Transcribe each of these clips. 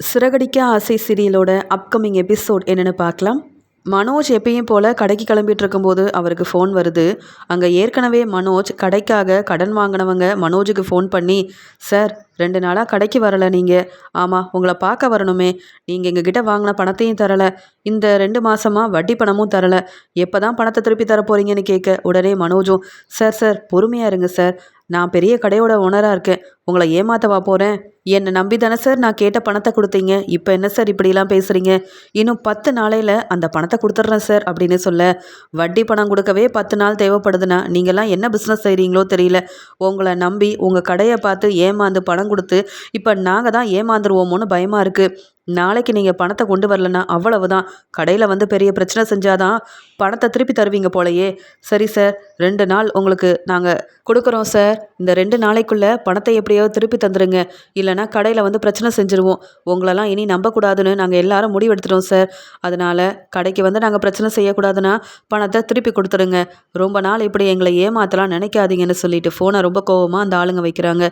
சிறகடிக்க ஆசை சீரியலோட upcoming episode என்னென்னு பார்க்கலாம். மனோஜ் எப்பயும் போல் கடைக்கு கிளம்பிட்டு இருக்கும்போது அவருக்கு ஃபோன் வருது. அங்கே ஏற்கனவே மனோஜ் கடைக்காக கடன் வாங்கினவங்க மனோஜுக்கு ஃபோன் பண்ணி சார் ரெண்டு நாளாக கடைக்கு வரலை நீங்கள் ஆமாம் உங்களை பார்க்க வரணுமே. நீங்கள் எங்ககிட்ட வாங்கின பணத்தையும் தரலை. இந்த ரெண்டு மாதமாக வட்டி பணமும் தரலை. எப்போ தான் பணத்தை திருப்பி தர போகிறீங்கன்னு கேட்க உடனே மனோஜும் சார் சார் பொறுமையாக இருங்க சார். நான் பெரிய கடையோட ஓனராக இருக்கேன். உங்களை ஏமாத்தவா போகிறேன் என்னை நம்பி தானே சார் நான் கேட்ட பணத்தை கொடுத்தீங்க. இப்போ என்ன சார் இப்படிலாம் பேசுகிறீங்க இன்னும் பத்து நாளையில் அந்த பணத்தை கொடுத்துட்றேன் சார் அப்படின்னு சொல்ல. வட்டி பணம் கொடுக்கவே பத்து நாள் தேவைப்படுதுன்னா நீங்கள்லாம் என்ன பிஸ்னஸ் செய்கிறீங்களோ தெரியல. உங்களை நம்பி உங்கள் கடையை பார்த்து ஏமாந்து பணம் கொடுத்து இப்போ நாங்கள் தான் ஏமாந்துருவோமோன்னு பயமாக இருக்குது நாளைக்கு நீங்கள் பணத்தை கொண்டு வரலன்னா அவ்வளவுதான். கடையில் வந்து பெரிய பிரச்சனை செஞ்சாதான் பணத்தை திருப்பி தருவீங்க போலையே. சரி சார் ரெண்டு நாள் உங்களுக்கு நாங்கள் கொடுக்குறோம் சார். இந்த ரெண்டு நாளைக்குள்ளே பணத்தை எப்படி எப்படியோ திருப்பி தந்துடுங்க இல்லைனா கடையில் வந்து பிரச்சனை செஞ்சுருவோம். உங்களெல்லாம் இனி நம்பக்கூடாதுன்னு நாங்கள் எல்லாரும் முடிவெடுத்துட்டோம் சார். அதனால் கடைக்கு வந்து நாங்கள் பிரச்சனை செய்யக்கூடாதுன்னா பணத்தை திருப்பி கொடுத்துருங்க ரொம்ப நாள் இப்படி எங்களை ஏமாத்தலாம் நினைக்காதீங்கன்னு சொல்லிட்டு ஃபோனை ரொம்ப கோவமாக அந்த ஆளுங்க வைக்கிறாங்க.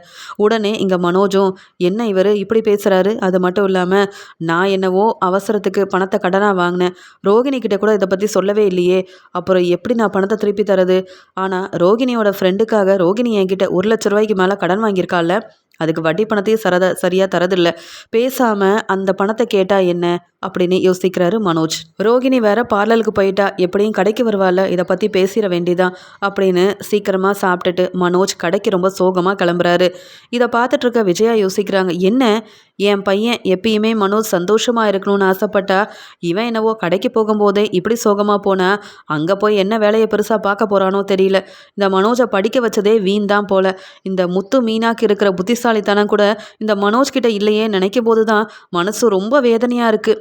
உடனே இங்கே மனோஜும் என்ன இவர் இப்படி பேசுகிறாரு அது மட்டும் இல்லாமல் நான் என்னவோ அவசரத்துக்கு பணத்தை கடனாக வாங்கினேன். ரோகிணி கிட்ட கூட இதை பற்றி சொல்லவே இல்லையே. அப்புறம் எப்படி நான் பணத்தை திருப்பி தரது? ஆனால் ரோகிணியோட ஃப்ரெண்டுக்காக ரோகிணி என்கிட்ட ஒரு லட்ச ரூபாய்க்கு மேலே கடன் வாங்கியிருக்கால அதுக்கு வட்டி பணத்தையும் சரத சரியாக தரதில்லை. பேசாமல் அந்த பணத்தை கேட்டால் என்ன? அப்படின்னு யோசிக்கிறாரு மனோஜ். ரோகிணி வேற பார்லருக்கு போயிட்டா எப்படியும் கடைக்கு வருவாள் இதை பற்றி பேசிட வேண்டிதான் அப்படின்னு சீக்கிரமாக சாப்பிட்டுட்டு மனோஜ் கடைக்கு ரொம்ப சோகமாக கிளம்புறாரு. இதை பார்த்துட்டு இருக்க விஜயா யோசிக்கிறாங்க என்ன? என் பையன் எப்பயுமே மனோஜ் சந்தோஷமாக இருக்கணும்னு ஆசைப்பட்டா இவன் என்னவோ கடைக்கு போகும்போதே இப்படி சோகமாக போனா அங்கே போய் என்ன வேலையை பெருசாக பார்க்க போகிறானோ தெரியல. இந்த மனோஜை படிக்க வச்சதே வீண் தான் போல. இந்த முத்து மீனாக்கு இருக்கிற புத்திசாலித்தனம் கூட இந்த மனோஜ் கிட்ட இல்லையே நினைக்கும் போது தான் மனசு ரொம்ப வேதனையாக இருக்குது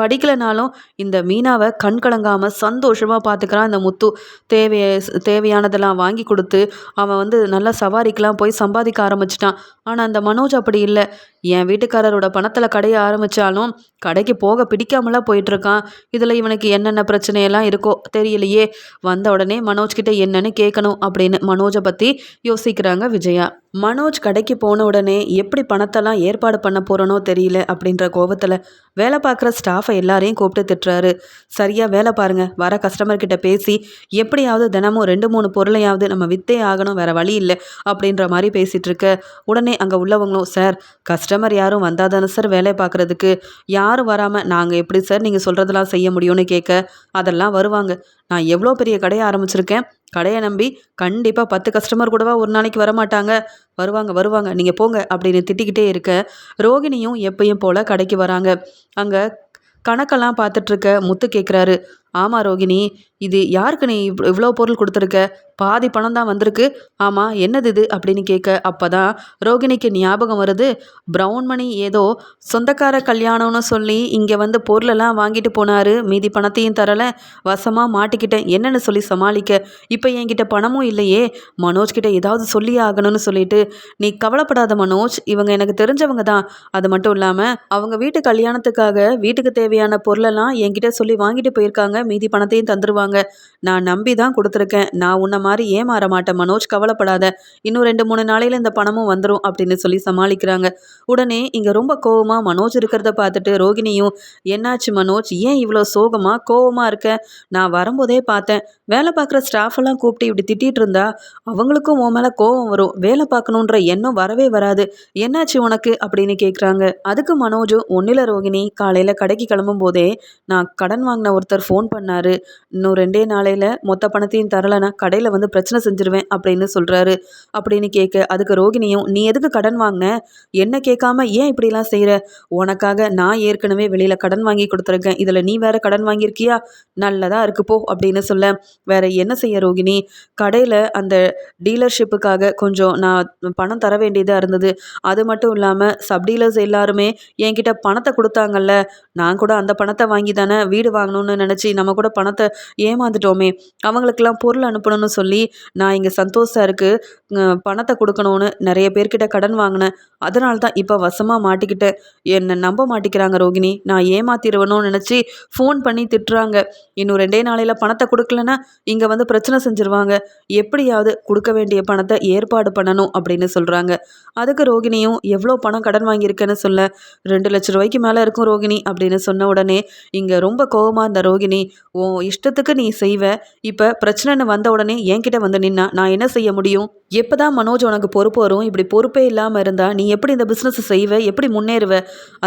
படிக்கலைனாலும் இந்த மீனாவை கண் கலங்காமல் சந்தோஷமாக பார்த்துக்கிறான் இந்த முத்து. தேவைய தேவையானதெல்லாம் வாங்கி கொடுத்து அவன் வந்து நல்லா சவாரிக்கெலாம் போய் சம்பாதிக்க ஆரம்பிச்சிட்டான். ஆனால் அந்த மனோஜ் அப்படி இல்லை. என் வீட்டுக்காரரோட பணத்தில் கடைய ஆரம்பித்தாலும் கடைக்கு போக பிடிக்காமலாம் போயிட்டுருக்கான். இதில் இவனுக்கு என்னென்ன பிரச்சனையெல்லாம் இருக்கோ தெரியலையே. வந்த உடனே மனோஜ் கிட்ட என்னன்னு கேட்கணும் அப்படின்னு மனோஜை பற்றி யோசிக்கிறாங்க விஜயா. மனோஜ் கடைக்கு போன உடனே எப்படி பணத்தெல்லாம் ஏற்பாடு பண்ண போகிறனோ தெரியல அப்படின்ற கோபத்தில் வேலை பார்க்குற ஸ்டாஃப் எல்லாரையும் கூப்பிட்டு திட்டுறாரு. சரியாக வேலை பாருங்கள் வர கஸ்டமர்கிட்ட பேசி எப்படியாவது தினமும் ரெண்டு மூணு பொருளையாவது நம்ம வித்தே ஆகணும் வேறு வழி இல்லை அப்படின்ற மாதிரி பேசிகிட்டு இருக்க. உடனே அங்கே உள்ளவங்களும் சார் கஸ்டமர் யாரும் வந்தால் தானே சார் வேலை பார்க்குறதுக்கு யாரும் வராமல் நாங்கள் எப்படி சார் நீங்கள் சொல்கிறதெல்லாம் செய்ய முடியும்னு கேட்க? அதெல்லாம் வருவாங்க. நான் எவ்வளோ பெரிய கடையை ஆரம்பிச்சிருக்கேன். கடையை நம்பி கண்டிப்பாக பத்து கஸ்டமர் கூடவா ஒரு நாளைக்கு வரமாட்டாங்க? வருவாங்க வருவாங்க. நீங்கள் போங்க அப்படின்னு திட்டிக்கிட்டே இருக்க ரோகிணியும் எப்பயும் போல் கடைக்கு வராங்க. அங்கே கணக்கெல்லாம் பார்த்துட்ருக்க முத்து கேட்குறாரு ஆமாம் ரோகிணி இது யாருக்கு நீ இவ்வளோ பொருள் கொடுத்துருக்க? பாதி பணம் தான் வந்திருக்கு. ஆமாம் என்னது இது? அப்படின்னு கேட்க அப்போ தான் ரோகிணிக்கு ஞாபகம் வருது. ப்ரௌன் மணி ஏதோ சொந்தக்கார கல்யாணம்னு சொல்லி இங்கே வந்து பொருளெல்லாம் வாங்கிட்டு போனார். மீதி பணத்தையும் தரலை. வசமாக மாட்டிக்கிட்டேன். என்னென்னு சொல்லி சமாளிக்க. இப்போ என்கிட்ட பணமும் இல்லையே. மனோஜ்கிட்ட ஏதாவது சொல்லி ஆகணும்னு சொல்லிட்டு நீ கவலைப்படாத மனோஜ். இவங்க எனக்கு தெரிஞ்சவங்க தான். அது மட்டும் இல்லாமல் அவங்க வீட்டு கல்யாணத்துக்காக வீட்டுக்கு தேவையான பொருளெல்லாம் என்கிட்ட சொல்லி வாங்கிட்டு போயிருக்காங்க. மீதி பணத்தையும் தந்துருவாங்க. தந்துடுவாங்க நான் நம்பி தான் கொடுத்துருக்கேன். நான் உன்ன மாதிரி ஏமாற மாட்டேன். மனோஜ் கவலைப்படாத. இன்னும் ரெண்டு மூணு நாளையில் இந்த பணமும் வந்துடும் அப்படின்னு சொல்லி சமாளிக்கிறாங்க. உடனே இங்கே ரொம்ப கோவமாக மனோஜ் இருக்கிறத பார்த்துட்டு ரோகிணியும் என்னாச்சு மனோஜ்? ஏன் இவ்வளோ சோகமாக கோவமாக இருக்க? நான் வரும்போதே பார்த்தேன். வேலை பார்க்குற ஸ்டாஃப் எல்லாம் கூப்பிட்டு இப்படி திட்டிகிட்டு இருந்தா அவங்களுக்கும் உன் மேலே கோவம் வரும். வேலை பார்க்கணுன்ற எண்ணம் வரவே வராது. என்னாச்சு உனக்கு? அப்படின்னு கேட்குறாங்க அதுக்கு மனோஜும் ஒன்றில் ரோகிணி. காலையில் கடைக்கு கிளம்பும் போதே நான் கடன் வாங்கின ஒருத்தர் ஃபோன் பண்ணார். இன்னும் ரெண்டே நாளையில் மொத்த பணத்தையும் தரலைன்னா கடையில் வந்து பிரச்சனை செஞ்சுருவேன் அப்படின்னு சொல்கிறாரு அப்படின்னு கேட்க அதுக்கு ரோகிணியும் நீ எதுக்கு கடன் வாங்கின? என்ன கேட்காம ஏன் இப்படிலாம் செய்கிற உனக்காக நான் ஏற்கனவே வெளியில் கடன் வாங்கி கொடுத்துருக்கேன். இதில் நீ வேற கடன் வாங்கியிருக்கியா? நல்லதாக இருக்கு போ அப்படின்னு சொல்ல வேற என்ன செய்ய ரோகிணி? கடையில் அந்த டீலர்ஷிப்புக்காக கொஞ்சம் நான் பணம் தர வேண்டியதாக இருந்தது. அது மட்டும் இல்லாமல் சப் டீலர்ஸ் எல்லாருமே என்கிட்ட பணத்தை கொடுத்தாங்கல்ல. நான் கூட அந்த பணத்தை வாங்கி தானே வீடு வாங்கணும்னு நினச்சி நம்ம கூட பணத்தை ஏமாந்துட்டோமே அவங்களுக்கெல்லாம் பொருள் அனுப்பணும்னு சொல்லி நான் இங்கே சந்தோஷ் சாருக்கு பணத்தை கொடுக்கணும்னு நிறைய பேர்கிட்ட கடன் வாங்கினேன். அதனால தான் இப்போ வசமாக மாட்டிக்கிட்டேன். என்னை நம்ப மாட்டிக்கிறாங்க ரோகிணி. நான் ஏமாத்திடுவேணும்னு நினச்சி ஃபோன் பண்ணி திட்டுறாங்க. இன்னும் ரெண்டே நாளையில் பணத்தை கொடுக்கலன்னா இங்கே வந்து பிரச்சனை செஞ்சுருவாங்க. எப்படியாவது கொடுக்க வேண்டிய பணத்தை ஏற்பாடு பண்ணணும் அப்படின்னு சொல்கிறாங்க அதுக்கு ரோகிணியும் எவ்வளோ பணம் கடன் வாங்கியிருக்கேன்னு சொல்ல ரெண்டு லட்ச ரூபாய்க்கு மேலே இருக்கும் ரோகிணி அப்படின்னு சொன்ன உடனே இங்கே ரொம்ப கோபமாக இருந்த ரோகிணி உன் இஷ்டத்துக்கு நீ செய்வ? இப்போ பிரச்சனைன்னு வந்த உடனே என்கிட்ட வந்து நின்னா நான் என்ன செய்ய முடியும்? எப்பதான் மனோஜ் உனக்கு பொறுப்பு வரும்? இப்படி பொறுப்பே இல்லாமல் இருந்தா நீ எப்படி இந்த பிஸ்னஸை செய்வ? எப்படி முன்னேறுவ?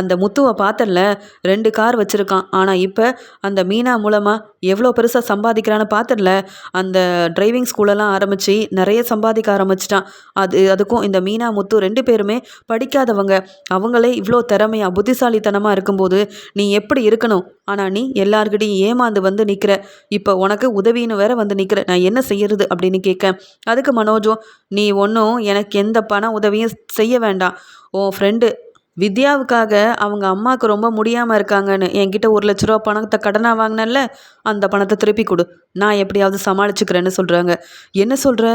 அந்த முத்துவை பார்த்தல ரெண்டு கார் வச்சிருக்கான். ஆனால் இப்போ அந்த மீனா மூலமாக எவ்வளோ பெருசாக சம்பாதிக்கிறான்னு பார்த்தல அந்த டிரைவிங் ஸ்கூலெல்லாம் ஆரம்பித்து நிறைய சம்பாதிக்க ஆரம்பிச்சிட்டான். அது அதுக்கும் இந்த மீனா முத்து ரெண்டு பேருமே படிக்காதவங்க. அவங்களே இவ்வளோ திறமையாக புத்திசாலித்தனமாக இருக்கும்போது நீ எப்படி இருக்கணும்? ஆனால் நீ எல்லார்கிட்டையும் ஏமாந்து வந்து நிற்கிற இப்போ உனக்கு உதவின்னு வேற வந்து நிற்கிற நான் என்ன செய்யறது அப்படின்னு கேட்க அதுக்கு மனோஜும் நீ ஒன்றும் எனக்கு எந்த பண உதவியும் செய்ய வேண்டாம். உன் ஃப்ரெண்டு வித்யாவுக்காக அவங்க அம்மாவுக்கு ரொம்ப முடியாமல் இருக்காங்கன்னு. என்கிட்ட ஒரு லட்ச ரூபா பணத்தை கடனாக வாங்கினேன்ல அந்த பணத்தை திருப்பி கொடு. நான் எப்படியாவது சமாளிச்சுக்கிறேன்னு சொல்கிறாங்க என்ன சொல்கிற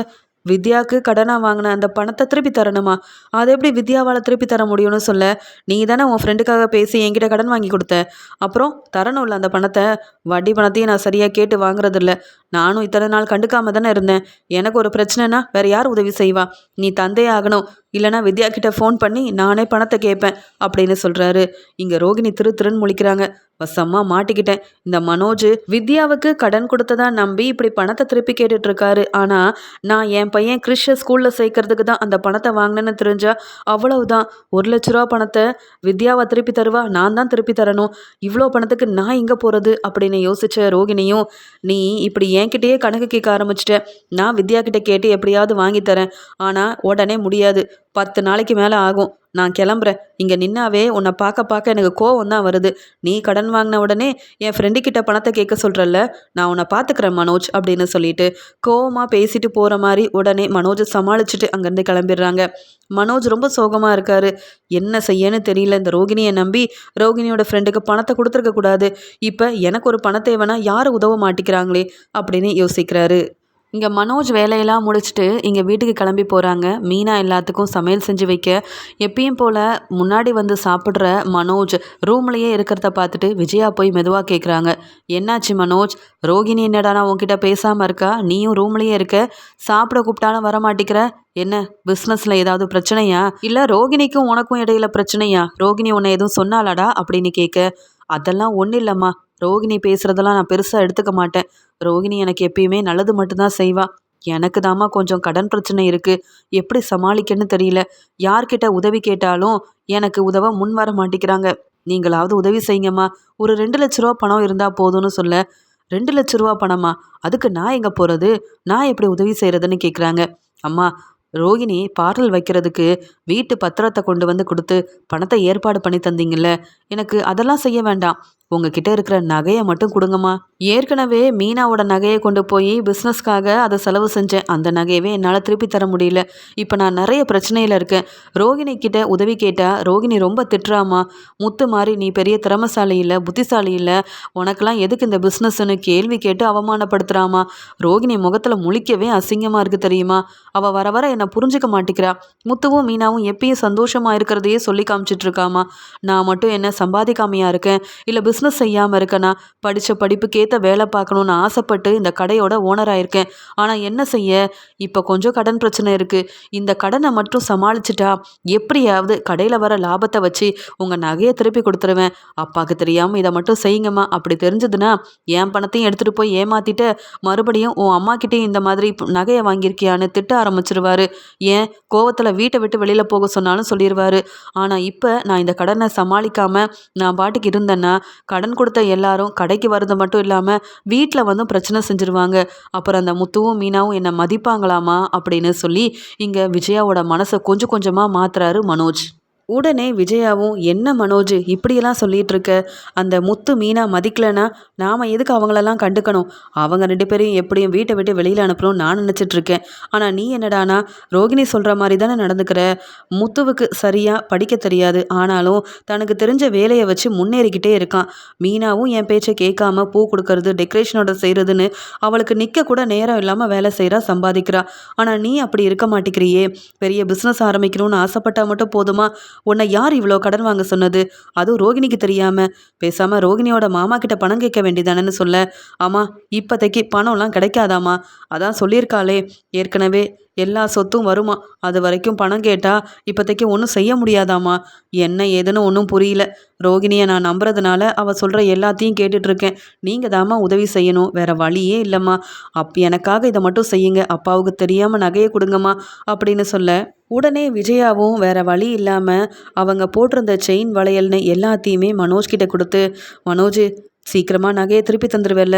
வித்யாவுக்கு கடனாக வாங்கின அந்த பணத்தை திருப்பி தரணுமா? அதை எப்படி வித்யாவால் திருப்பி தர முடியும்னு சொல்ல? நீ தானே உன் ஃப்ரெண்டுக்காக பேசி என்கிட்ட கடன் வாங்கி கொடுத்த. அப்புறம் தரணும்ல அந்த பணத்தை? வட்டி பணத்தையும் நான் சரியாக கேட்டு வாங்குறதில்ல. நானும் இத்தனை நாள் கண்டுக்காம தானே இருந்தேன். எனக்கு ஒரு பிரச்சனைனா வேற யார் உதவி செய்வா? நீ தந்தையே ஆகணும். இல்லைனா வித்யா கிட்ட ஃபோன் பண்ணி நானே பணத்தை கேட்பேன் அப்படின்னு சொல்கிறாரு இங்கே ரோகிணி திரு திருன்னு முழிக்கிறாங்க. வசமா மாட்டிக்கிட்டேன். இந்த மனோஜ் வித்யாவுக்கு கடன் கொடுத்ததா நம்பி இப்படி பணத்தை திருப்பி கேட்டுட்டு இருக்காரு. ஆனால் நான் என் பையன் கிறிஷ ஸ்கூலில் சேர்க்கறதுக்கு தான் அந்த பணத்தை வாங்கினேன்னு தெரிஞ்சா அவ்வளவுதான். ஒரு லட்ச ரூபா பணத்தை வித்யாவை திருப்பி தருவா? நான் தான் திருப்பி தரணும். இவ்வளோ பணத்துக்கு நான் எங்கே போகிறது அப்படின்னு யோசிச்ச ரோகிணியும் நீ இப்படி என்கிட்டயே கணக்கு கேட்க ஆரம்பிச்சிட்டேன். நான் வித்யா கிட்ட கேட்டு எப்படியாவது வாங்கித்தரேன் ஆனால் உடனே முடியாது. பத்து நாளைக்கு மேலே ஆகும். நான் கிளம்புறேன். இங்கே நின்னாவே உன்னை பார்க்க பார்க்க எனக்கு கோவம் தான் வருது. நீ கடன் வாங்கின உடனே என் ஃப்ரெண்டு கிட்ட பணத்தை கேட்க சொல்கிறல்ல நான் உன்னை பார்த்துக்கிறேன் மனோஜ் அப்படின்னு சொல்லிட்டு கோவமாக பேசிட்டு போகிற மாதிரி உடனே மனோஜை சமாளிச்சுட்டு அங்கேருந்து கிளம்பிடுறாங்க. மனோஜ் ரொம்ப சோகமாக இருக்காரு. என்ன செய்யன்னு தெரியல. இந்த ரோகிணியை நம்பி ரோகிணியோட ஃப்ரெண்டுக்கு பணத்தை கொடுத்துருக்க கூடாது. இப்போ எனக்கு ஒரு பண தேவைன்னா யாரும் உதவ மாட்டேங்கிறாங்களே அப்படின்னு யோசிக்கிறாரு. இங்கே மனோஜ் வேலையெல்லாம் முடிச்சுட்டு இங்கே வீட்டுக்கு கிளம்பி போகிறாங்க மீனா எல்லாத்துக்கும் சமையல் செஞ்சு வைக்க. எப்பயும் போல் முன்னாடி வந்து சாப்பிட்ற மனோஜ் ரூம்லேயே இருக்கிறத பார்த்துட்டு விஜயா போய் மெதுவாக கேட்குறாங்க என்னாச்சு மனோஜ்? ரோகிணி என்னடானா உன்கிட்ட பேசாமல் இருக்கா? நீயும் ரூம்லேயே இருக்க. சாப்பிட கூப்பிட்டாலும் வர மாட்டேங்கிற. என்ன பிஸ்னஸில் ஏதாவது பிரச்சனையா? இல்லை ரோகிணிக்கும் உனக்கும் இடையில பிரச்சனையா? ரோகிணி உன்னை எதுவும் சொன்னாலாடா அப்படின்னு கேட்க அதெல்லாம் ஒன்றும் இல்லைம்மா. ரோகிணி பேசுகிறதெல்லாம் நான் பெருசாக எடுத்துக்க மாட்டேன். ரோகிணி எனக்கு எப்பயுமே நல்லது மட்டும்தான் செய்வா. எனக்கு தாம்மா கொஞ்சம் கடன் பிரச்சனை இருக்குது எப்படி சமாளிக்கன்னு தெரியல. யார்கிட்ட உதவி கேட்டாலும் எனக்கு உதவ முன் வர மாட்டேங்கிறாங்க. நீங்களாவது உதவி செய்யுங்கம்மா. ஒரு ரெண்டு லட்ச ரூபா பணம் இருந்தால் போதும்னு சொல்ல. ரெண்டு லட்ச ரூபா பணமா? அதுக்கு நான் எங்கே போகிறது நான் எப்படி உதவி செய்கிறதுன்னு கேட்குறாங்க அம்மா ரோகிணி பார்லர் வைக்கிறதுக்கு வீட்டு பத்திரத்தை கொண்டு வந்து கொடுத்து பணத்தை ஏற்பாடு பண்ணி தந்தீங்கல்ல. எனக்கு அதெல்லாம் செய்ய வேண்டாம். உங்ககிட்ட இருக்கிற நகையை மட்டும் கொடுங்கம்மா. ஏற்கனவே மீனாவோட நகையை கொண்டு போய் பிஸ்னஸ்க்காக அதை செலவு செஞ்சேன். அந்த நகையவே என்னால் திருப்பி தர முடியல. இப்போ நான் நிறைய பிரச்சனையில் இருக்கேன். ரோகிணி கிட்ட உதவி கேட்டால் ரோகிணி ரொம்ப திட்டுறாமா முத்து மாதிரி நீ பெரிய திறமசாலி இல்லை புத்திசாலி இல்லை. உனக்கெல்லாம் எதுக்கு இந்த பிஸ்னஸ்னு கேள்வி கேட்டு அவமானப்படுத்துகிறாமா ரோகிணி முகத்தில் முழிக்கவே அசிங்கமாக இருக்குது தெரியுமா? அவள் வர வர என்னை புரிஞ்சுக்க மாட்டேங்கிறா. முத்துவும் மீனாவும் எப்பயும் சந்தோஷமாக இருக்கிறதையே சொல்லி காமிச்சிட்டு இருக்காமா நான் மட்டும் என்ன சம்பாதிக்காமையாக இருக்கேன்? இல்லை பிஸ்னஸ் செய்யாமல் இருக்கேனா? படித்த படிப்புக்கேற்ற வேலை பார்க்கணுன்னு ஆசைப்பட்டு இந்த கடையோட ஓனராக இருக்கேன் ஆனால் என்ன செய்ய? இப்போ கொஞ்சம் கடன் பிரச்சனை இருக்குது இந்த கடனை மட்டும் சமாளிச்சிட்டா எப்படியாவது கடையில் வர லாபத்தை வச்சு உங்கள் நகையை திருப்பி கொடுத்துருவேன். அப்பாவுக்கு தெரியாமல் இதை மட்டும் செய்யுங்கம்மா. அப்படி தெரிஞ்சதுன்னா என் பணத்தையும் எடுத்துகிட்டு போய் ஏமாற்றிட்டு மறுபடியும் உன் அம்மா கிட்டேயும் இந்த மாதிரி நகையை வாங்கியிருக்கியான்னு திட்ட ஆரம்பிச்சிருவாரு. ஏன்? கோவத்தில் வீட்டை விட்டு வெளியில் போக சொன்னாலும் சொல்லிடுவாரு ஆனால் இப்போ நான் இந்த கடனை சமாளிக்காமல் நான் பாட்டுக்கு இருந்தேன்னா கடன் கொடுத்த எல்லாரும் கடைக்கு வர்றது மட்டும் இல்லாமல் வீட்டில் வந்து பிரச்சனை செஞ்சுருவாங்க. அப்புறம் அந்த முத்துவும் மீனாவும் என்னை மதிப்பாங்களாமா அப்படின்னு சொல்லி இங்கே விஜயாவோட மனசை கொஞ்சம் கொஞ்சமாக மாற்றுறாரு மனோஜ். உடனே விஜயாவும் என்ன மனோஜ் இப்படியெல்லாம் சொல்லிட்டு இருக்க அந்த முத்து மீனா மதிக்கலைன்னா நாம் எதுக்கு அவங்களெல்லாம் கண்டுக்கணும்? அவங்க ரெண்டு பேரையும் எப்படியும் வீட்டை விட்டு வெளியில் அனுப்பணும்னு நான் நினச்சிட்டு இருக்கேன் ஆனால் நீ என்னடானா? ரோகிணி சொல்கிற மாதிரி தானே நடந்துக்கிற? முத்துவுக்கு சரியாக படிக்க தெரியாது. ஆனாலும் தனக்கு தெரிஞ்ச வேலையை வச்சு முன்னேறிக்கிட்டே இருக்கான். மீனாவும் என் பேச்சை கேட்காம பூ கொடுக்கறது டெக்கரேஷனோட செய்கிறதுன்னு அவளுக்கு நிற்க கூட நேரம் இல்லாமல் வேலை செய்கிறா சம்பாதிக்கிறா. ஆனால் நீ அப்படி இருக்க மாட்டேங்கிறியே பெரிய பிஸ்னஸ் ஆரம்பிக்கணும்னு ஆசைப்பட்டா மட்டும் போதுமா? உன்னை யார் இவ்வளோ கடன் வாங்க சொன்னது? அதுவும் ரோகிணிக்கு தெரியாமல் பேசாமல் ரோகிணியோட மாமா கிட்ட பணம் கேட்க வேண்டியதானேன்னு சொல்ல. ஆமாம் இப்போதைக்கு பணம்லாம் கிடைக்காதாமா? அதான் சொல்லியிருக்காளே. ஏற்கனவே எல்லா சொத்தும் வருமா? அது வரைக்கும் பணம் கேட்டால் இப்போதைக்கு ஒன்றும் செய்ய முடியாதாம்மா? என்ன ஏதுன்னு ஒன்றும் புரியல. ரோகிணியை நான் நம்புறதுனால அவள் சொல்கிற எல்லாத்தையும் கேட்டுட்ருக்கேன். நீங்கள் தாம்மா உதவி செய்யணும். வேற வழியே இல்லைம்மா. அப் எனக்காக இதை மட்டும் செய்யுங்க. அப்பாவுக்கு தெரியாமல் நகையை கொடுங்கம்மா அப்படின்னு சொல்ல உடனே விஜயாவும் வேற வழி இல்லாமல் அவங்க போட்டிருந்த செயின் வளையல்னு எல்லாத்தையுமே மனோஜ் கிட்ட கொடுத்து மனோஜ் சீக்கிரமாக நகையை திருப்பி தந்துடுவேல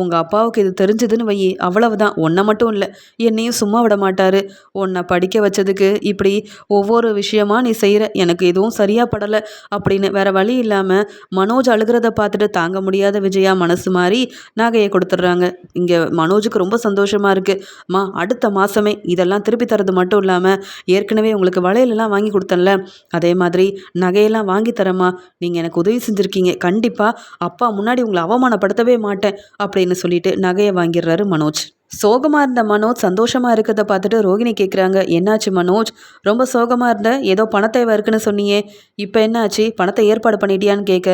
உங்கள் அப்பாவுக்கு இது தெரிஞ்சதுன்னு வை அவ்வளவுதான். உன்னை மட்டும் இல்லை என்னையும் சும்மா விட மாட்டார். உன்னை படிக்க வச்சதுக்கு இப்படி ஒவ்வொரு விஷயமா நீ செய்கிற எனக்கு எதுவும் சரியாக படலை அப்படின்னு வேற வழி இல்லாமல் மனோஜ் அழுகிறத பார்த்துட்டு தாங்க முடியாத விஜயா மனசு மாதிரி நகையை கொடுத்துட்றாங்க. இங்கே மனோஜுக்கு ரொம்ப சந்தோஷமாக இருக்குது மா அடுத்த மாதமே இதெல்லாம் திருப்பி தரது மட்டும் இல்லாமல் ஏற்கனவே உங்களுக்கு வளையலெல்லாம் வாங்கி கொடுத்தேன்ல. அதே மாதிரி நகையெல்லாம் வாங்கி தரேம்மா. நீங்கள் எனக்கு உதவி செஞ்சுருக்கீங்க. கண்டிப்பாக அப்பா முன்னாடி முன்னாடி உங்களை அவமானப்படுத்தவே மாட்டேன் அப்படின்னு சொல்லிட்டு நகையை வாங்கிடுறாரு மனோஜ். சோகமாக இருந்த மனோஜ் சந்தோஷமாக இருக்கிறத பார்த்துட்டு ரோகிணி கேட்குறாங்க என்னாச்சு மனோஜ்? ரொம்ப சோகமாக இருந்த ஏதோ பணத்தேவை இருக்குன்னு சொன்னியே. இப்போ என்னாச்சு? பணத்தை ஏற்பாடு பண்ணிட்டியான்னு கேட்க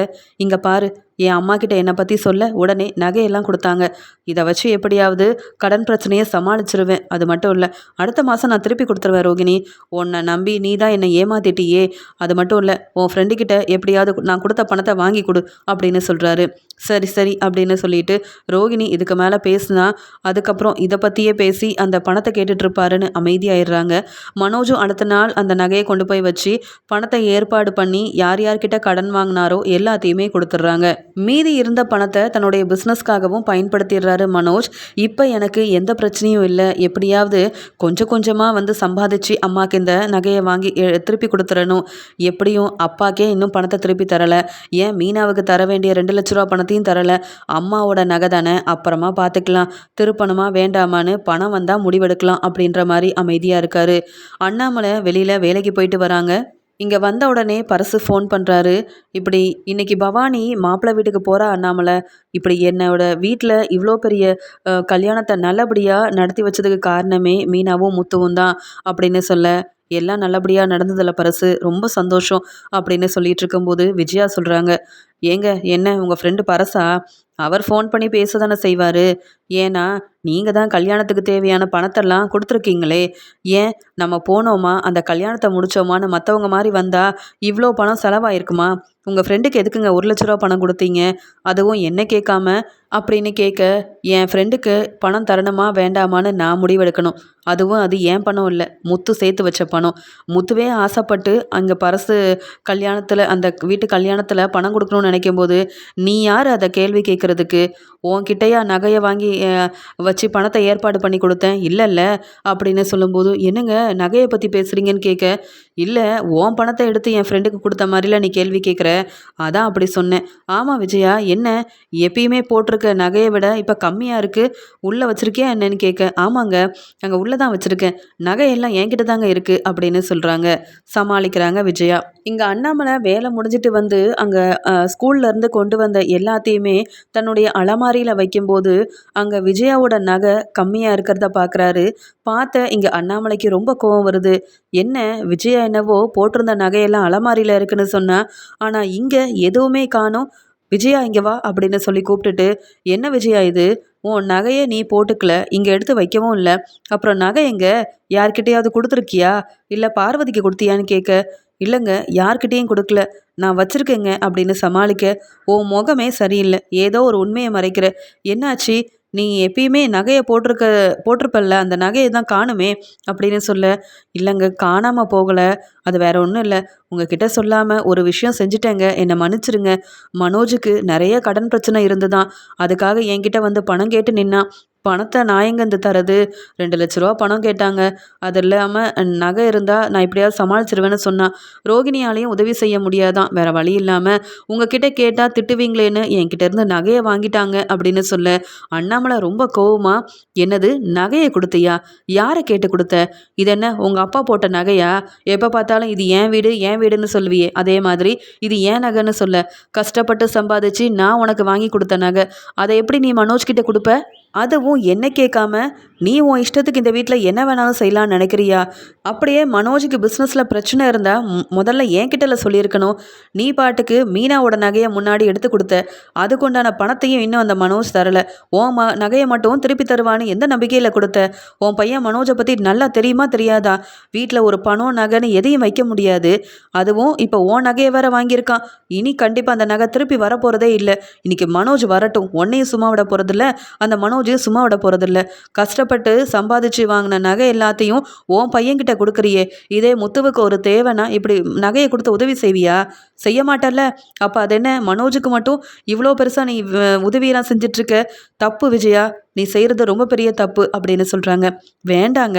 இங்கே பாரு என் அம்மா கிட்ட என்னை பற்றி சொல்ல உடனே நகையெல்லாம் கொடுத்தாங்க. இதை வச்சு எப்படியாவது கடன் பிரச்சனையை சமாளிச்சிருவேன். அது மட்டும் இல்லை அடுத்த மாதம் நான் திருப்பி கொடுத்துருவேன் ரோகிணி. உன்னை நம்பி நீ தான் என்னை ஏமாத்திட்டியே. அது மட்டும் இல்லை உன் ஃப்ரெண்டுக்கிட்ட எப்படியாவது நான் கொடுத்த பணத்தை வாங்கி கொடு அப்படின்னு சொல்கிறாரு சரி சரி அப்படின்னு சொல்லிட்டு ரோகிணி இதுக்கு மேலே பேசுனா அதுக்கப்புறம் இதை பற்றியே பேசி அந்த பணத்தை கேட்டுட்ருப்பாருன்னு அமைதியாயிடுறாங்க. மனோஜும் அடுத்த நாள் அந்த நகையை கொண்டு போய் வச்சு பணத்தை ஏற்பாடு பண்ணி யார் யார்கிட்ட கடன் வாங்கினாரோ எல்லாத்தையுமே கொடுத்துட்றாங்க. மீதி இருந்த பணத்தை தன்னுடைய பிஸ்னஸ்க்காகவும் பயன்படுத்திடுறாரு மனோஜ். இப்போ எனக்கு எந்த பிரச்சனையும் இல்லை. எப்படியாவது கொஞ்சம் கொஞ்சமாக வந்து சம்பாதிச்சு அம்மாவுக்கு இந்த நகையை வாங்கி திருப்பி கொடுத்துடணும் எப்படியும் அப்பாக்கே இன்னும் பணத்தை திருப்பி தரலை. ஏன் மீனாவுக்கு தர வேண்டிய ரெண்டு லட்ச ரூபா பணத்தையும் தரலை. அம்மாவோட நகை தானே. அப்புறமா பார்த்துக்கலாம் திருப்பணமா வேண்டாமான்னு பணம் வந்தால் முடிவெடுக்கலாம் அப்படின்ற மாதிரி அமைதியாக இருக்காரு. அண்ணாமலை வெளியில் வேலைக்கு போயிட்டு வராங்க. இங்கே வந்த உடனே பரசு ஃபோன் பண்ணுறாரு இப்படி இன்னைக்கு பவானி மாப்பிள்ளை வீட்டுக்கு போகிறா அண்ணாமலை. இப்படி என்னோட வீட்டில் இவ்வளோ பெரிய கல்யாணத்தை நல்லபடியாக நடத்தி வச்சதுக்கு காரணமே மீனாவும் முத்துவும் தான் அப்படின்னு சொல்ல எல்லாம் நல்லபடியாக நடந்ததில்ல பரசு ரொம்ப சந்தோஷம் அப்படின்னு சொல்லிட்டு இருக்கும்போது விஜயா சொல்கிறாங்க ஏங்க என்ன உங்கள் ஃப்ரெண்டு பரசா? அவர் ஃபோன் பண்ணி பேச தானே செய்வார். ஏன்னா நீங்கள் தான் கல்யாணத்துக்கு தேவையான பணத்தெல்லாம் கொடுத்துருக்கீங்களே. ஏன் நம்ம போனோமா அந்த கல்யாணத்தை முடித்தோமான்னு மற்றவங்க மாதிரி வந்தால் இவ்வளோ பணம் செலவாயிருக்குமா? உங்கள் ஃப்ரெண்டுக்கு எதுக்குங்க ஒரு லட்ச ரூபா பணம் கொடுத்தீங்க? அதுவும் என்ன கேட்காம? அப்படின்னு கேட்க என் ஃப்ரெண்டுக்கு பணம் தரணுமா வேண்டாமான்னு நான் முடிவெடுக்கணும். அதுவும் அது ஏன் பணம் இல்லை? முத்து சேர்த்து வச்ச பணம். முத்துவே ஆசைப்பட்டு அங்கே பரசு கல்யாணத்தில் அந்த வீட்டு கல்யாணத்தில் பணம் கொடுக்கணும்னு நினைக்கும் போது நீ யார் அதை கேள்வி கேட்குறதுக்கு உன்கிட்டயா நகையை வாங்கி வச்சு பணத்தை ஏற்பாடு பண்ணி கொடுத்தேன். இல்லைல்ல அப்படின்னு சொல்லும்போது என்னங்க நகையை பற்றி பேசுகிறீங்கன்னு கேட்க இல்லை உன் பணத்தை எடுத்து என் ஃப்ரெண்டுக்கு கொடுத்த மாதிரிலாம் நீ கேள்வி கேட்குற? அதான் அப்படி சொன்னேன். ஆமாம் விஜயா என்ன? எப்பயுமே போட்டிருக்க நகையை விட இப்போ கம்மியாக இருக்குது உள்ளே வச்சுருக்கியா என்னன்னு கேட்க ஆமாங்க அங்கே உள்ளே தான் வச்சுருக்கேன். நகையெல்லாம் என்கிட்ட தாங்க இருக்குது அப்படின்னு சொல்கிறாங்க சமாளிக்கிறாங்க விஜயா. இங்கே அண்ணாமலை வேலை முடிஞ்சிட்டு வந்து அங்கே ஸ்கூல்லேருந்து கொண்டு வந்த எல்லாத்தையுமே தன்னுடைய அலமாரி அலமாரியில் வைக்கும்போது அங்கே விஜயாவோட நகை கம்மியாக இருக்கிறத பார்க்குறாரு பார்த்த இங்கே அண்ணாமலைக்கு ரொம்ப கோவம் வருது. என்ன விஜயா என்னவோ போட்டிருந்த நகையெல்லாம் அலமாரியில் இருக்குன்னு சொன்னால் ஆனால் இங்கே எதுவுமே காணும். விஜயா இங்கே வா அப்படின்னு சொல்லி கூப்பிட்டுட்டு என்ன விஜயா இது? உன் நகையை நீ போட்டுக்கல இங்கே எடுத்து வைக்கவும் இல்லை. அப்புறம் நகை எங்கே? யார்கிட்டையாவது கொடுத்துருக்கியா? இல்லை பார்வதிக்கு கொடுத்தியான்னு கேட்க இல்லைங்க யார்கிட்டேயும் கொடுக்கல. நான் வச்சுருக்கேங்க அப்படின்னு சமாளிக்க ஓ முகமே சரியில்லை. ஏதோ ஒரு உண்மையை மறைக்கிற. என்னாச்சு? நீ எப்பயுமே நகையை போட்டிருக்க போட்டிருப்பல்ல அந்த நகையை தான் காணுமே அப்படின்னு சொல்ல. இல்லைங்க காணாமல் போகலை. அது வேற ஒன்றும் இல்லை. உங்ககிட்ட சொல்லாமல் ஒரு விஷயம் செஞ்சுட்டேங்க. என்னை மன்னிச்சிருங்க. மனோஜுக்கு நிறைய கடன் பிரச்சனை இருந்துதான். அதுக்காக என்கிட்ட வந்து பணம் கேட்டு நின்னா பணத்தை நான் எங்கேருந்து தரது? ரெண்டு லட்ச ரூபா பணம் கேட்டாங்க. அது இல்லாமல் நகை இருந்தால் நான் எப்படியாவது சமாளிச்சிருவேன்னு சொன்னான் ரோகிணியாலையும் உதவி செய்ய முடியாதான். வேற வழி இல்லாமல் உங்ககிட்ட கேட்டால் திட்டுவீங்களேன்னு என்கிட்ட இருந்து நகையை வாங்கிட்டாங்க அப்படின்னு சொல்ல அண்ணாமலை ரொம்ப கோவமா என்னது நகையை கொடுத்தியா? யாரை கேட்டு கொடுத்த? இது என்ன உங்கள் அப்பா போட்ட நகையா? எப்போ பார்த்தாலும் இது என் வீடு என் வீடுன்னு சொல்லுவியே. அதே மாதிரி இது ஏன் நகைன்னு சொல்ல கஷ்டப்பட்டு சம்பாதிச்சு நான் உனக்கு வாங்கி கொடுத்த நகை. அதை எப்படி நீ மனோஜ் கிட்ட கொடுப்ப? அதுவும் என்ன கேட்காம நீ உன் இஷ்டத்துக்கு இந்த வீட்டில் என்ன வேணாலும் செய்யலாம்னு நினைக்கிறியா? அப்படியே மனோஜுக்கு பிஸ்னஸில் பிரச்சனை இருந்தால் முதல்ல என்கிட்டல சொல்லியிருக்கணும். நீ பாட்டுக்கு மீனாவோட நகையை முன்னாடி எடுத்து கொடுத்த. அதுக்குண்டான பணத்தையும் இன்னும் அந்த மனோஜ் தரல. உன் ம நகையை மட்டும் திருப்பி தருவான்னு எந்த நம்பிக்கையில் கொடுத்த? உன் பையன் மனோஜை பற்றி நல்லா தெரியுமா தெரியாதா? வீட்டில் ஒரு பணம் நகைன்னு எதையும் வைக்க முடியாது. அதுவும் இப்போ உன் நகையை வேற வாங்கியிருக்கான். இனி கண்டிப்பாக அந்த நகை திருப்பி வரப்போகிறதே இல்லை. இன்றைக்கி மனோஜ் வரட்டும். உன்னையும் சும்மா விட போகிறதில்ல அந்த மனோஜையும் சும்மா விட போகிறதில்ல கஷ்டப்பட்டு சம்பாதிச்சு வாங்கின நகை எல்லாத்தையும் உன் பையன்கிட்ட கொடுக்குறியே. இதே முத்துவுக்கு ஒரு தேவைன்னா இப்படி நகையை கொடுத்து உதவி செய்வியா? செய்ய மாட்டல்ல. அப்போ அது என்ன? மனோஜுக்கு மட்டும் இவ்வளோ பெருசாக நீ உதவியெல்லாம் செஞ்சிட்ருக்க? தப்பு விஜயா? நீ செய்கிறது ரொம்ப பெரிய தப்பு அப்படின்னு சொல்கிறாங்க வேண்டாங்க.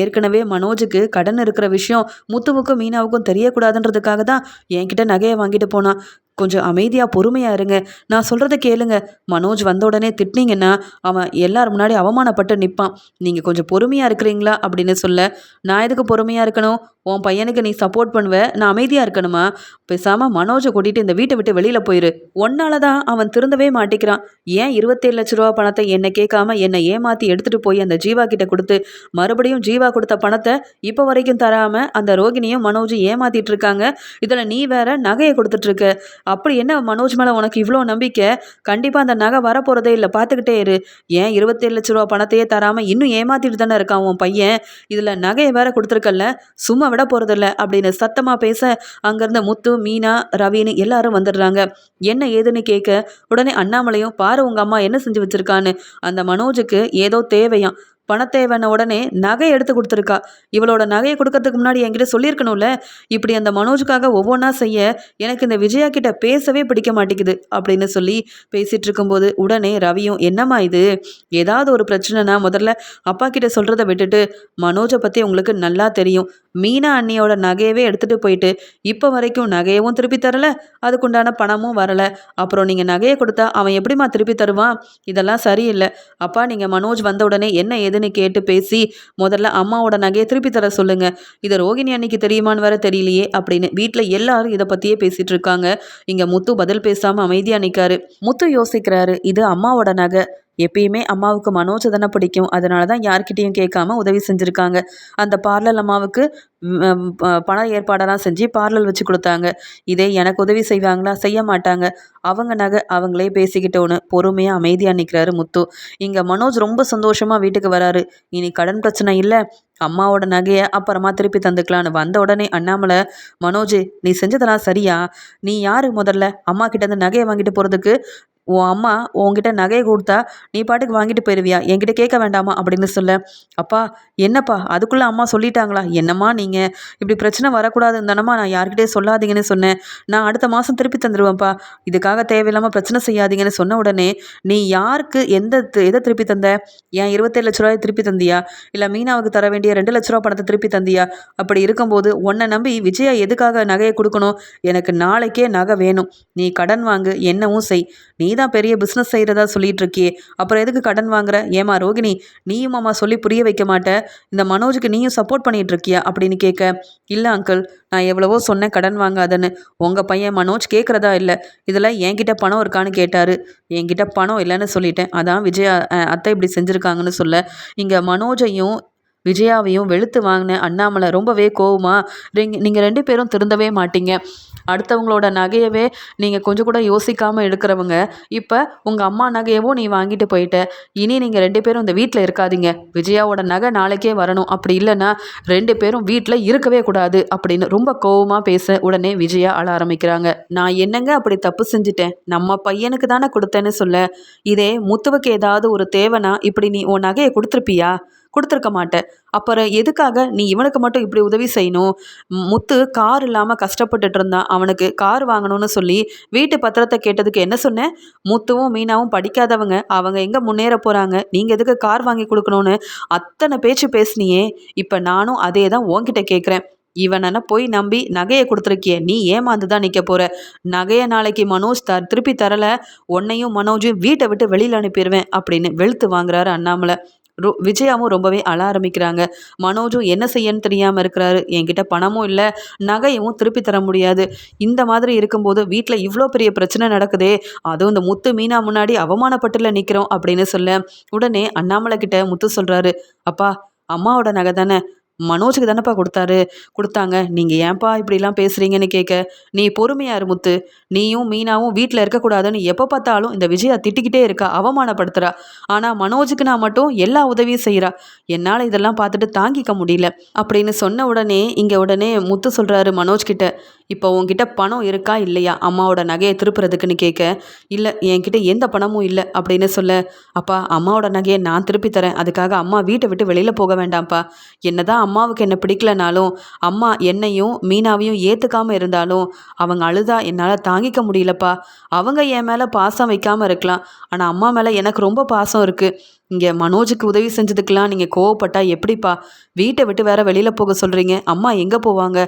ஏற்கனவே மனோஜுக்கு கடன் இருக்கிற விஷயம் முத்துவுக்கும் மீனாவுக்கும் தெரியக்கூடாதுன்றதுக்காக தான் என்கிட்ட நகையை வாங்கிட்டு போனான் கொஞ்சம் அமைதியாக பொறுமையாக இருங்க. நான் சொல்கிறத கேளுங்க. மனோஜ் வந்த உடனே திட்டினீங்கன்னா அவன் எல்லார் முன்னாடி அவமானப்பட்டு நிற்பான் நீங்கள் கொஞ்சம் பொறுமையாக இருக்கிறீங்களா அப்படின்னு சொல்ல நான் எதுக்கு பொறுமையாக இருக்கணும்? உன் பையனுக்கு நீ சப்போர்ட் பண்ணுவ நான் அமைதியாக இருக்கணுமா? பேசாமல் மனோஜை கூட்டிகிட்டு இந்த வீட்டை விட்டு வெளியில் போயிரு. ஒன்னால தான் அவன் திருந்தவே மாட்டேங்கிறான் ஏன் இருபத்தேழு லட்ச ரூபா பணத்தை என்னை கேட்காம என்னை ஏமாற்றி எடுத்துகிட்டு போய் அந்த ஜீவா கிட்ட கொடுத்து மறுபடியும் ஜீவா கொடுத்த பணத்தை இப்போ வரைக்கும் தராமல் அந்த ரோகிணியும் மனோஜும் ஏமாத்திட்டு இருக்காங்க. இதில் நீ வேற நகையை கொடுத்துட்டு இருக்க. அப்படி என்ன மனோஜ் மேலே உனக்கு இவ்வளோ நம்பிக்கை? கண்டிப்பாக அந்த நகை வரப்போகிறதே இல்லை பார்த்துக்கிட்டே இரு. ஏன் இருபத்தேழு லட்ச ரூபா பணத்தையே தராமல் இன்னும் ஏமாத்திட்டு தானே இருக்கான் உன் பையன்? இதில் நகையை வேற கொடுத்துருக்கல்ல சும்மா விட போகிறதில்ல அப்படின்னு சத்தமாக பேச அங்கேருந்த முத்து மீனா ரவின்னு எல்லாரும் வந்துடுறாங்க. என்ன ஏதுன்னு கேட்க உடனே அண்ணாமலையும் பாரு உங்கள் அம்மா என்ன செஞ்சு வச்சுருக்கான்னு. அந்த மனோஜுக்கு ஏதோ தேவையாம். பணத்தேவைன உடனே நகை எடுத்து கொடுத்துருக்கா. இவளோட நகையை கொடுக்கறதுக்கு முன்னாடி என்கிட்ட சொல்லியிருக்கணும்ல. இப்படி அந்த மனோஜுக்காக ஒவ்வொன்றா செய்ய எனக்கு இந்த விஜயா கிட்ட பேசவே பிடிக்க மாட்டேங்குது அப்படின்னு சொல்லி பேசிட்டு இருக்கும்போது உடனே ரவியும் என்னம்மா இது? ஏதாவது ஒரு பிரச்சனைனா முதல்ல அப்பா கிட்ட சொல்கிறத விட்டுட்டு மனோஜை பற்றி உங்களுக்கு நல்லா தெரியும். மீனா அண்ணியோட நகையவே எடுத்துகிட்டு போயிட்டு இப்போ வரைக்கும் நகையவும் திருப்பி தரல அதுக்குண்டான பணமும் வரல. அப்புறம் நீங்கள் நகையை கொடுத்தா அவன் எப்படிம்மா திருப்பி தருவான்? இதெல்லாம் சரியில்லை. அப்பா நீங்கள் மனோஜ் வந்த உடனே என்ன ஏதுன்னு கேட்டு பேசி முதல்ல அம்மாவோட நகையை திருப்பி தர சொல்லுங்க. இதை ரோகிணி அன்னைக்கு தெரியுமான்னு வேற தெரியலையே அப்படின்னு வீட்டில் எல்லாரும் இதை பற்றியே பேசிட்டு இருக்காங்க. இங்கே முத்து பதில் பேசாமல் அமைதியாக நிற்காரு முத்து யோசிக்கிறாரு இது அம்மாவோட நகை. எப்பயுமே அம்மாவுக்கு மனோஜ் தானே பிடிக்கும். அதனால தான் யார்கிட்டயும் கேட்காம உதவி செஞ்சுருக்காங்க. அந்த பார்லர் அம்மாவுக்கு ப- பண ஏற்பாடெல்லாம் செஞ்சு பார்லர் வச்சு கொடுத்தாங்க. இதே எனக்கு உதவி செய்வாங்களா? செய்ய மாட்டாங்க. அவங்க நகை அவங்களே பேசிக்கிட்டோன்னு பொறுமையாக அமைதியாக நிற்கிறாரு முத்து. இங்கே மனோஜ் ரொம்ப சந்தோஷமாக வீட்டுக்கு வராரு. இனி கடன் பிரச்சனை இல்லை. அம்மாவோட நகையை அப்புறமா திருப்பி தந்துக்கலான்னு வந்த உடனே அண்ணாமலை மனோஜ் நீ செஞ்சதெல்லாம் சரியா? நீ யார் முதல்ல? அம்மா கிட்ட இருந்து நகையை வாங்கிட்டு போகிறதுக்கு உன் அம்மா உங்ககிட்ட நகையை கொடுத்தா நீ பாட்டுக்கு வாங்கிட்டு போயிடுவியா என்கிட்ட கேட்க வேண்டாமா? அப்படின்னு சொல்ல. அப்பா என்னப்பா? அதுக்குள்ளே அம்மா சொல்லிட்டாங்களா? என்னம்மா நீங்கள் இப்படி பிரச்சனை வரக்கூடாதுன்னு தானம்மா நான் யார்கிட்டே சொல்லாதீங்கன்னு சொன்னேன். நான் அடுத்த மாதம் திருப்பி தந்துடுவேன்ப்பா இதுக்காக தேவையில்லாமல் பிரச்சனை செய்யாதீங்கன்னு சொன்ன உடனே நீ யாருக்கு எந்த எதை திருப்பி தந்த? ஏன் இருபத்தேழு லட்ச ரூபாய் திருப்பி தந்தியா? இல்லை மீனாவுக்கு தர வேண்டிய ரெண்டு லட்ச ரூபா பணத்தை திருப்பி தந்தியா? அப்படி இருக்கும்போது உன்னை நம்பி விஜயா எதுக்காக நகையை கொடுக்கணும்? எனக்கு நாளைக்கே நகை வேணும். நீ கடன் வாங்கு என்னவும் செய். நீ தான் பெரிய பிஸ்னஸ் செய்கிறதா சொல்லிட்டு இருக்கியே அப்புறம் எதுக்கு கடன் வாங்குற? ஏமா ரோகிணி நீயும் அம்மா சொல்லி புரிய வைக்க மாட்டேன் இந்த மனோஜுக்கு நீயும் சப்போர்ட் பண்ணிட்டு இருக்கியா அப்படின்னு கேட்க இல்லை அங்கிள் நான் எவ்வளவோ சொன்னேன் கடன் வாங்காதன்னு. உங்கள் பையன் மனோஜ் கேட்குறதா இல்லை? இதில் என்கிட்ட பணம் இருக்கான்னு கேட்டார். என்கிட்ட பணம் இல்லைன்னு சொல்லிட்டேன். அதான் விஜயா அத்தை இப்படி செஞ்சுருக்காங்கன்னு சொல்ல. இங்கே மனோஜையும் விஜயாவையும் வெளுத்து வாங்கின அண்ணாமலை ரொம்பவே கோவமாக நீங்கள் ரெண்டு பேரும் திருந்தவே மாட்டீங்க. அடுத்தவங்களோட நகையவே நீங்கள் கொஞ்சம் கூட யோசிக்காமல் எடுக்கிறவங்க இப்போ உங்கள் அம்மா நகையவும் நீ வாங்கிட்டு போயிட்ட. இனி நீங்கள் ரெண்டு பேரும் இந்த வீட்டில் இருக்காதீங்க. விஜயாவோட நகை நாளைக்கே வரணும். அப்படி இல்லைன்னா ரெண்டு பேரும் வீட்டில் இருக்கவே கூடாது அப்படின்னு ரொம்ப கோவமாக பேச உடனே விஜயா அழ ஆரம்பிக்கிறாங்க. நான் என்னங்க அப்படி தப்பு செஞ்சுட்டேன்? நம்ம பையனுக்கு தானே கொடுத்தேன்னு சொல்ல. இதே முத்துவுக்கு ஏதாவது ஒரு தேவைனா இப்படி நீ உன் நகையை கொடுத்துருப்பியா? கொடுத்துருக்க மாட்டேன். அப்புறம் எதுக்காக நீ இவனுக்கு மட்டும் இப்படி உதவி செய்யணும்? முத்து கார் இல்லாமல் கஷ்டப்பட்டுட்டு இருந்தான். அவனுக்கு கார் வாங்கணும்னு சொல்லி வீட்டு பத்திரத்தை கேட்டதுக்கு என்ன சொன்னேன்? முத்துவும் மீனாவும் படிக்காதவங்க. அவங்க எங்கே முன்னேற போகிறாங்க நீங்கள் எதுக்கு கார் வாங்கி கொடுக்கணும்னு அத்தனை பேச்சு பேசுனியே. இப்போ நானும் அதே தான் உன்கிட்ட கேட்குறேன் இவனை போய் நம்பி நகையை கொடுத்துருக்கிய? நீ ஏமாந்து தான் நிற்க போகிற நகையை நாளைக்கு மனோஜ் த திருப்பி தரலை. உன்னையும் மனோஜையும் வீட்டை விட்டு வெளியில் அனுப்பிடுவேன் அப்படின்னு வெளுத்து வாங்குறாரு அண்ணாமலை. ரோ விஜயாவும் ரொம்பவே அழ ஆரம்பிக்கிறாங்க. மனோஜும் என்ன செய்யன்னு தெரியாமல் இருக்கிறாரு. என்கிட்ட பணமும் இல்லை நகையும் திருப்பி தர முடியாது. இந்த மாதிரி இருக்கும்போது வீட்டில் இவ்வளோ பெரிய பிரச்சனை நடக்குதே அதுவும் இந்த முத்து மீனா முன்னாடி அவமானப்பட்டுல நிற்கிறோம் அப்படின்னு சொல்ல உடனே அண்ணாமலை கிட்ட முத்து சொல்கிறாரு அப்பா அம்மாவோட நகை தானே? மனோஜுக்கு தானேப்பா கொடுத்தாரு? கொடுத்தாங்க. நீங்கள் ஏன்பா இப்படிலாம் பேசுகிறீங்கன்னு கேட்க நீ பொறுமையாரு முத்து. நீயும் மீனாவும் வீட்டில் இருக்கக்கூடாதுன்னு எப்போ பார்த்தாலும் இந்த விஜயா திட்டிக்கிட்டே இருக்கா அவமானப்படுத்துறா. ஆனால் மனோஜுக்கு நான் மட்டும் எல்லா உதவியும் செய்கிறா என்னால் இதெல்லாம் பார்த்துட்டு தாங்கிக்க முடியல. அப்படின்னு சொன்ன உடனே இங்கே உடனே முத்து சொல்கிறாரு மனோஜ் கிட்ட இப்போ உங்ககிட்ட பணம் இருக்கா இல்லையா? அம்மாவோட நகையை திருப்புறதுக்குன்னு கேட்க இல்லை என்கிட்ட எந்த பணமும் இல்லை அப்படின்னு சொல்ல அப்பா அம்மாவோட நகையை நான் திருப்பி தரேன். அதுக்காக அம்மா வீட்டை விட்டு வெளியில் போக வேண்டாம்ப்பா. என்னதான் அம்மாவுக்கு என்ன பிடிக்கலனாலும் அம்மா என்னையும் மீனாவையும் ஏற்றுக்காமல் இருந்தாலும் அவங்க அழுதா என்னால் தாங்கிக்க முடியலப்பா. அவங்க என் மேலே பாசம் வைக்காமல் இருக்கலாம். ஆனால் அம்மா மேலே எனக்கு ரொம்ப பாசம் இருக்குது இங்கே மனோஜுக்கு உதவி செஞ்சதுக்கெல்லாம் நீங்கள் கோவப்பட்டா எப்படிப்பா? வீட்டை விட்டு வேற வெளியில் போக சொல்கிறீங்க அம்மா எங்கே போவாங்க?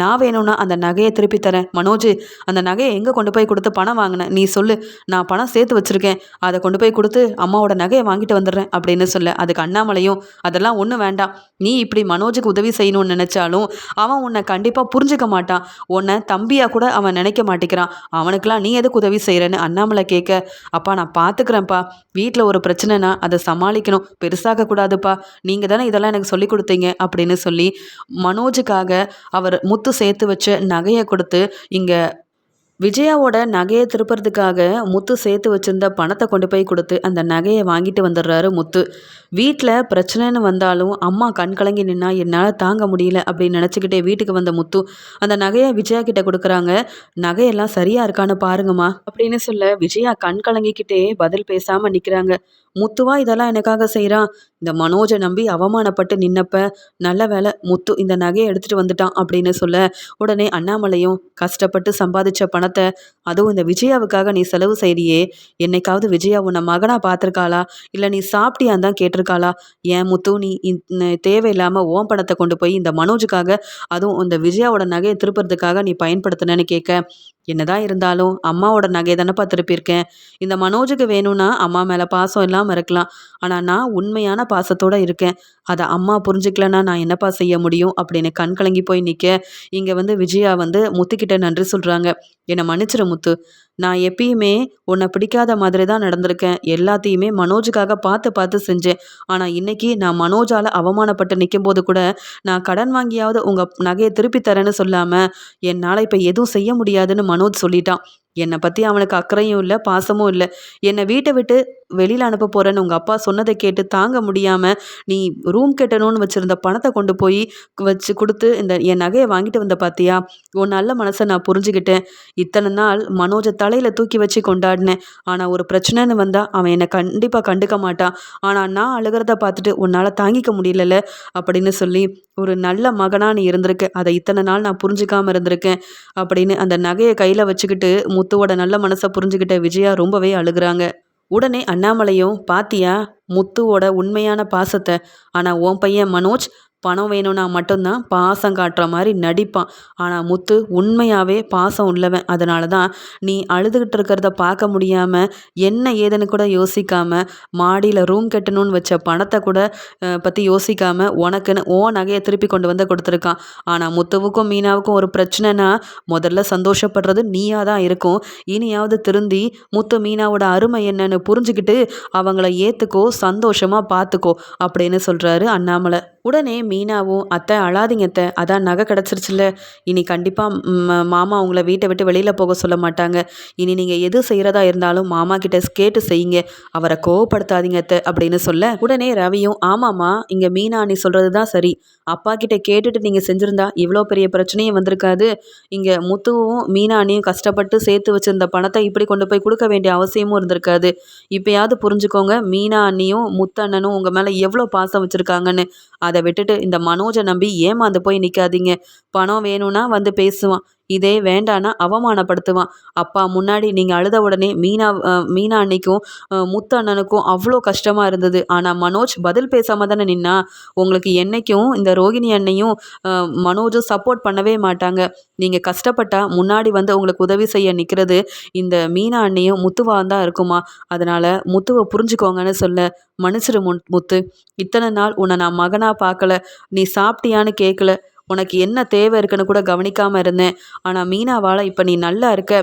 நான் வேணும்னா அந்த நகையை திருப்பி தரேன். மனோஜ் அந்த நகையை எங்கே கொண்டு போய் கொடுத்து பணம் வாங்கினேன் நீ சொல்லு. நான் பணம் சேர்த்து வச்சுருக்கேன். அதை கொண்டு போய் கொடுத்து அம்மாவோட நகையை வாங்கிட்டு வந்துடுறேன் அப்படின்னு சொல்ல. அதுக்கு அண்ணாமலையும் அதெல்லாம் ஒன்றும் வேண்டாம். நீ இப்படி மனோஜுக்கு உதவி செய்யணும்னு நினச்சாலும் அவன் உன்னை கண்டிப்பாக புரிஞ்சுக்க மாட்டான். உன்னை தம்பியாக கூட அவன் நினைக்க மாட்டேங்கிறான். அவனுக்கெல்லாம் நீ எதுக்கு உதவி செய்கிறேன்னு அண்ணாமலை கேட்க அப்பா நான் பார்த்துக்கிறேன்ப்பா வீட்டில் ஒரு பிரச்சனைனா அதை சமாளிக்கணும். பெருசாக கூடாதுப்பா நீங்கள் தானே இதெல்லாம் எனக்கு சொல்லி கொடுத்தீங்க அப்படின்னு சொல்லி மனோஜுக்காக அவர் முத்து சேர்த்து வச்ச நகையை கொடுத்து இங்கே விஜயாவோட நகையை திருப்புறதுக்காக முத்து சேர்த்து வச்சிருந்த பணத்தை கொண்டு போய் கொடுத்து அந்த நகையை வாங்கிட்டு வந்துடுறாரு முத்து. வீட்டில் பிரச்சனைன்னு வந்தாலும் அம்மா கண் கலங்கி நின்னா என்னால் தாங்க முடியல அப்படின்னு நினச்சிக்கிட்டே வீட்டுக்கு வந்த முத்து அந்த நகையை விஜயா கிட்ட கொடுக்குறாங்க. நகையெல்லாம் சரியா இருக்கான்னு பாருங்கம்மா அப்படின்னு சொல்ல விஜயா கண் கலங்கிக்கிட்டே பதில் பேசாமல் நிற்கிறாங்க முத்துவா இதெல்லாம் எனக்காக செய்கிறான் இந்த மனோஜை நம்பி அவமானப்பட்டு நின்னப்ப நல்ல வேலை முத்து இந்த நகையை எடுத்துகிட்டு வந்துட்டான் அப்படின்னு சொல்ல உடனே அண்ணாமலையும் கஷ்டப்பட்டு சம்பாதிச்ச பணத்தை அதுவும் இந்த விஜயாவுக்காக நீ செலவு செய்றியே. என்னைக்காவது விஜயா உன்னை மகனாக பார்த்துருக்காளா? இல்லை நீ சாப்பிட்டியான் தான் கேட்டிருக்காளா? ஏன் முத்து நீ தேவையில்லாமல் ஓம் பணத்தை கொண்டு போய் இந்த மனோஜுக்காக அதுவும் இந்த விஜயாவோட நகையை திருப்புறதுக்காக நீ பயன்படுத்தினேன்னு கேட்க என்னதான் இருந்தாலும் அம்மாவோட நகையை தானேப்பா திருப்பியிருக்கேன் இந்த மனோஜுக்கு வேணும்னா அம்மா மேலே பாசம் இல்லாமல் இருக்கலாம். ஆனால் நான் உண்மையான பாசத்தோடு இருக்கேன். அதை அம்மா புரிஞ்சுக்கலன்னா நான் என்னப்பா செய்ய முடியும்? அப்படின்னு கண் கலங்கி போய் நிற்க இங்கே வந்து விஜயா வந்து முத்துக்கிட்ட நன்றி சொல்கிறாங்க என்னை மன்னிச்சிரு முத்து. நான் எப்பயுமே உன்னை பிடிக்காத மாதிரி தான் நடந்திருக்கேன். எல்லாத்தையுமே மனோஜுக்காக பார்த்து பார்த்து செஞ்சேன். ஆனால் இன்னைக்கு நான் மனோஜால் அவமானப்பட்டு நிற்கும் போது கூட நான் கடன் வாங்கியாவது உங்கள் நகையை திருப்பி தரேன்னு சொல்லாமல் என்னால் இப்போ எதுவும் செய்ய முடியாதுன்னு மனோஜ் சொல்லிட்டான். என்னை பற்றி அவனுக்கு அக்கறையும் இல்லை பாசமும் இல்லை. என்னை வீட்டை விட்டு வெளியில் அனுப்ப போகிறேன்னு உங்கள் அப்பா சொன்னதை கேட்டு தாங்க முடியாமல் நீ ரூம் கட்டணும்னு வச்சுருந்த பணத்தை கொண்டு போய் வச்சு கொடுத்து இந்த என் நகையை வாங்கிட்டு வந்த பார்த்தியா உன் நல்ல மனசை நான் புரிஞ்சுக்கிட்டேன். இத்தனை நாள் மனோஜை தலையில் தூக்கி வச்சு கொண்டாடினேன். ஆனால் ஒரு பிரச்சனைன்னு வந்தால் அவன் என்னை கண்டிப்பாக கண்டுக்க மாட்டான். ஆனால் நான் அழுகிறத பார்த்துட்டு உன்னால் தாங்கிக்க முடியலல்ல அப்படின்னு சொல்லி ஒரு நல்ல மகனாக நீ இருந்திருக்க. அதை இத்தனை நாள் நான் புரிஞ்சுக்காமல் இருந்திருக்கேன் அப்படின்னு அந்த நகையை கையில் வச்சுக்கிட்டு முத்துவோட நல்ல மனசை புரிஞ்சுக்கிட்ட விஜயா ரொம்பவே அழுகுறாங்க. உடனே அண்ணாமலையும் பாத்தியா முத்துவோட உண்மையான பாசத்தை. ஆனால் உன் பையன் மனோஜ் பணம் வேணும்னா மட்டும்தான் பாசம் காட்டுற மாதிரி நடிப்பான். ஆனால் முத்து உண்மையாகவே பாசம் உள்ளவன். அதனால தான் நீ அழுதுகிட்டு இருக்கிறத பார்க்க முடியாமல் என்ன ஏதுன்னு கூட யோசிக்காமல் மாடியில் ரூம் கட்டணும்னு வச்ச பணத்தை கூட பற்றி யோசிக்காமல் உனக்குன்னு ஓ நகையை திருப்பி கொண்டு வந்து கொடுத்துருக்கான். ஆனால் முத்துவுக்கும் மீனாவுக்கும் ஒரு பிரச்சனைனா முதல்ல சந்தோஷப்படுறது நீயாக தான் இருக்கும். இனியாவது திருந்தி முத்து மீனாவோட அருமை என்னன்னு புரிஞ்சுக்கிட்டு அவங்கள ஏற்றுக்கோ சந்தோஷமாக பார்த்துக்கோ அப்படின்னு சொல்கிறாரு அண்ணாமலை. உடனே மீனாவும் அத்தை அழாதீங்க அத்தை. அதான் நகை கிடச்சிருச்சுல்ல. இனி கண்டிப்பாக மாமா உங்களை வீட்டை விட்டு வெளியில் போக சொல்ல மாட்டாங்க. இனி நீங்கள் எது செய்கிறதா இருந்தாலும் மாமா கிட்ட கேட்டு செய்யுங்க. அவரை கோவப்படுத்தாதீங்க அத்தை அப்படின்னு சொல்ல உடனே ரவியும் ஆமாம்மா இங்கே மீனா நீ சொல்கிறது தான் சரி. அப்பா கிட்ட கேட்டுட்டு நீங்கள் செஞ்சுருந்தா இவ்வளோ பெரிய பிரச்சனையும் வந்திருக்காது. இங்கே முத்துவும் மீனானியும் கஷ்டப்பட்டு சேர்த்து வச்சிருந்த பணத்தை இப்படி கொண்டு போய் கொடுக்க வேண்டிய அவசியமும் இருந்திருக்காது. இப்போயாவது புரிஞ்சுக்கோங்க மீனா அண்ணியும் முத்தண்ணனும் உங்கள் மேலே எவ்வளோ பாசம் வச்சுருக்காங்கன்னு. அதை விட்டுட்டு இந்த மனோஜை நம்பி ஏமாந்து போய் நிற்காதீங்க பணம் வேணும்னா வந்து பேசுவான். இதே வேண்டான்னா அவமானப்படுத்துவான். அப்பா முன்னாடி நீங்கள் அழுத உடனே மீனா மீனா அன்னைக்கும் முத்து அண்ணனுக்கும் அவ்வளோ கஷ்டமாக இருந்தது. ஆனால் மனோஜ் பதில் பேசாமல் தானே நின்னா? உங்களுக்கு என்னைக்கும் இந்த ரோகிணி அன்னையும் மனோஜும் சப்போர்ட் பண்ணவே மாட்டாங்க. நீங்கள் கஷ்டப்பட்டால் முன்னாடி வந்து உங்களுக்கு உதவி செய்ய நிற்கிறது இந்த மீனா அண்ணையும் முத்துவாக தான் இருக்குமா? அதனால் முத்துவை புரிஞ்சுக்கோங்கன்னு சொல்ல மனுஷரு முத்து. இத்தனை நாள் உன்னை நான் மகனாக பார்க்கல. நீ சாப்பிட்டியான்னு கேட்கல உனக்கு என்ன தேவை இருக்குன்னு கூட கவனிக்காமல் இருந்தேன். ஆனால் மீனாவால் இப்போ நீ நல்லா இருக்க.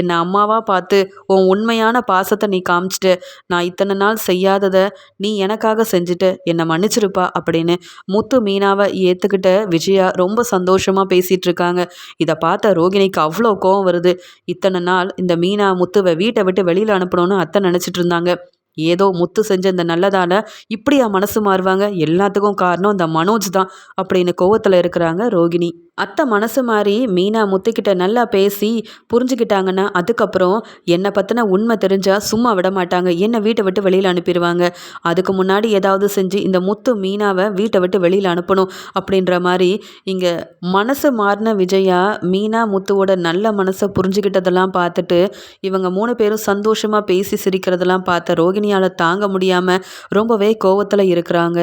என்னை அம்மாவாக பார்த்து உன் உண்மையான பாசத்தை நீ காமிச்சிட்டு நான் இத்தனை நாள் செய்யாததை நீ எனக்காக செஞ்சுட்டு என்னை மன்னிச்சிருப்பா அப்படின்னு முத்து மீனாவை ஏற்றுக்கிட்ட விஜயா ரொம்ப சந்தோஷமாக பேசிகிட்டு இருக்காங்க. இதை பார்த்த ரோகிணிக்கு அவ்வளோ கோவம் வருது. இத்தனை நாள் இந்த மீனா முத்துவை வீட்டை விட்டு வெளியில் அனுப்பணும்னு அத்தை நினச்சிட்டு இருந்தாங்க. ஏதோ முத்து செஞ்ச இந்த நல்லதால் இப்படியா மனசு மாறுவாங்க? எல்லாத்துக்கும் காரணம் இந்த மனோஜ் தான் அப்படின்னு கோவத்தில் இருக்கிறாங்க ரோகிணி. அத்தை மனசு மாதிரி மீனா முத்துக்கிட்ட நல்லா பேசி புரிஞ்சுக்கிட்டாங்கன்னா அதுக்கப்புறம் என்னை பற்றின உண்மை தெரிஞ்சால் சும்மா விட மாட்டாங்க. என்னை வீட்டை விட்டு வெளியில் அனுப்பிடுவாங்க. அதுக்கு முன்னாடி ஏதாவது செஞ்சு இந்த முத்து மீனாவை வீட்டை விட்டு வெளியில் அனுப்பணும் அப்படின்ற மாதிரி இங்கே மனசு மாறின விஜயா மீனா முத்துவோட நல்ல மனசை புரிஞ்சுக்கிட்டதெல்லாம் பார்த்துட்டு இவங்க மூணு பேரும் சந்தோஷமாக பேசி சிரிக்கிறதெல்லாம் பார்த்த ரோகிணியால் தாங்க முடியாமல் ரொம்பவே கோவத்தில் இருக்கிறாங்க.